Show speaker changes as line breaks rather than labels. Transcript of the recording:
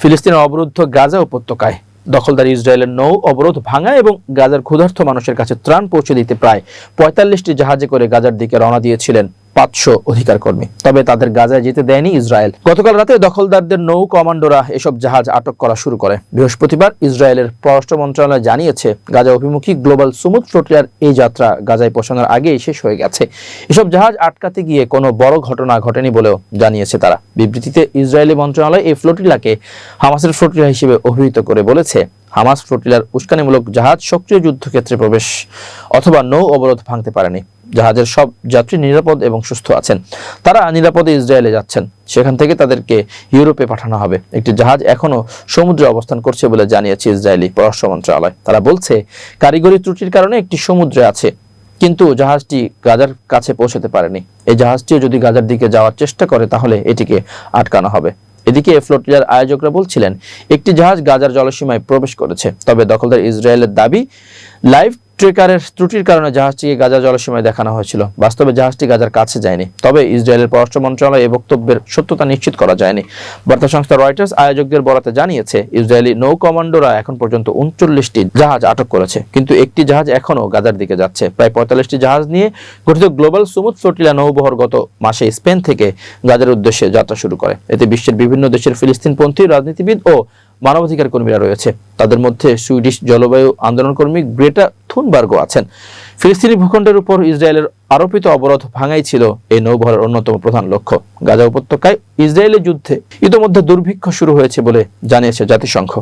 ফিলিস্তিনের অবরুদ্ধ গাজা উপত্যকায়। দখলদার ইসরায়েলের নৌ অবরোধ ভাঙা এবং গাজার ক্ষুধার্থ মানুষের কাছে ত্রাণ পৌঁছে দিতে প্রায় পঁয়তাল্লিশটি জাহাজে করে গাজার দিকে রওনা দিয়েছিলেন। পাঁচশো অধিকার কর্মী তবে তাদের গাজায় যেতে দেয়নি ইসরায়েল। গতকাল রাতে দখলদারদের নৌ কমান্ডোরা এসব জাহাজ আটক করা শুরু করে। বৃহস্পতিবার ইসরায়েলের পররাষ্ট্র মন্ত্রণালয় জানিয়েছে, গাজা অভিমুখী গ্লোবাল সুমুদ ফ্লোটিয়ার এই যাত্রা গাজায় পৌঁছানোর আগেই শেষ হয়ে গেছে। এসব জাহাজ আটকাতে গিয়ে কোনো বড় ঘটনা ঘটেনি বলেও জানিয়েছে তারা। বিবৃতিতে ইসরায়েলি মন্ত্রণালয় এই ফ্লোটিলাকে হামাসের ফ্লোটিলা হিসেবে অভিহিত করে বলেছে। হামাস ফ্লোটিলার উস্কানিমূলক জাহাজ সক্রিয় যুদ্ধক্ষেত্রে প্রবেশ অথবা নৌ অবরোধ ভাঙতে পারেনি। জাহাজের সব যাত্রী নিরাপদ এবং সুস্থ আছেন। তারা নিরাপদে ইসরায়েলে যাচ্ছেন। সেখান থেকে তাদেরকে ইউরোপে পাঠানো হবে। একটি জাহাজ এখনও সমুদ্রে অবস্থান করছে বলে জানিয়েছে ইসরায়েলি পররাষ্ট্র মন্ত্রণালয়। তারা বলছে, কারিগরি ত্রুটির কারণে একটি সমুদ্রে আছে, কিন্তু জাহাজটি গাজার কাছে পৌঁছতে পারেনি। এই জাহাজটিও যদি গাজার দিকে যাওয়ার চেষ্টা করে, তাহলে এটিকে আটকানো হবে। এদিকে ফ্লোটিলার আয়োজকরা বলছিলেন, একটি জাহাজ গাজার জলসীমায় প্রবেশ করেছে। তবে দখলদার ইসরায়েলের দাবি, লাইভ ট্রেকারের ত্রুটির কারণে জাহাজটিকে গাজা জলসীমায় দেখানো হয়েছিল। বাস্তবে জাহাজটি গাজার কাছে যায়নি, তবে ইসরায়েলের পররাষ্ট্র মন্ত্রণালয় এই বক্তব্যের সত্যতা নিশ্চিত করা যায়নি। বার্তা সংস্থা রয়টার্স আয়োজকদের বরাতে জানিয়েছে, ইসরায়েলি নৌ কমান্ডোরা এখন পর্যন্ত উনচল্লিশটি জাহাজ আটক করেছে, কিন্তু একটি জাহাজ এখনও গাজার দিকে যাচ্ছে। প্রায় পঁয়তাল্লিশটি জাহাজ নিয়ে গঠিত গ্লোবাল সুমুদ ফ্লোটিলা নৌবহর গত মাসে স্পেন থেকে গাজার উদ্দেশ্যে যাত্রা শুরু করে। এতে বিশ্বের বিভিন্ন দেশের ফিলিস্তিনপন্থী রাজনীতিবিদ ও মানবাধিকার কর্মীরা রয়েছে। তাদের মধ্যে সুইডিশ জলবায়ু আন্দোলন কর্মী গ্রেটা থুনবার্গ আছেন। ফিলিস্তিনি ভূখণ্ডের উপর ইসরায়েলের আরোপিত অবরোধ ভাঙাই ছিল এই নৌবহরের অন্যতম প্রধান লক্ষ্য। গাজা উপত্যকায় ইসরায়েলের যুদ্ধে ইতোমধ্যে দুর্ভিক্ষ শুরু হয়েছে বলে জানিয়েছে জাতিসংঘ।